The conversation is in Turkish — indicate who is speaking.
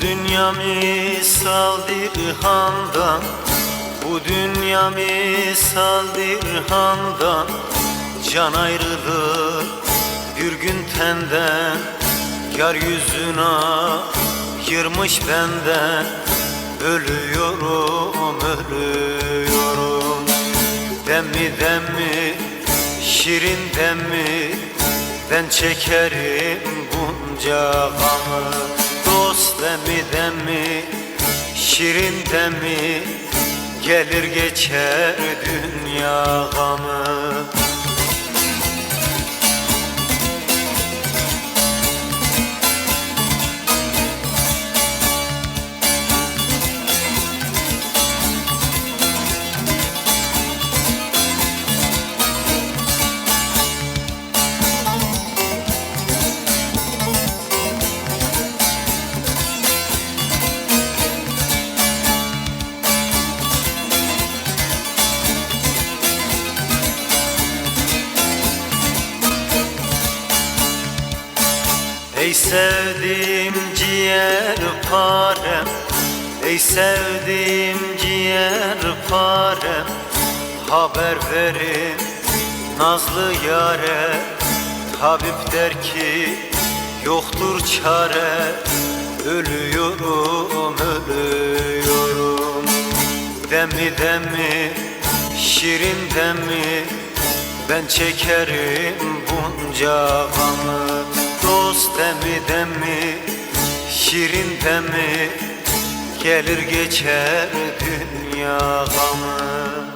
Speaker 1: dünya misal dirhandan Bu dünya misal dirhandan. Can ayrılır bir gün tenden Yar yüzüne yırmış benden. Ölüyorum, ölüyorum. Demmi demmi, şirin demmi Ben çekerim bunca gamı Dost demmi demmi, şirin demmi Gelir geçer dünya gamı Ey sevdiğim ciğer parem Ey sevdiğim ciğer parem Haber verin nazlı yare. Tabip der ki yoktur çare Ölüyorum, ölüyorum. Demi demi, şirin demi Ben çekerim bunca gamı Dost demi demi, şirin demi Gelir geçer dünya gamı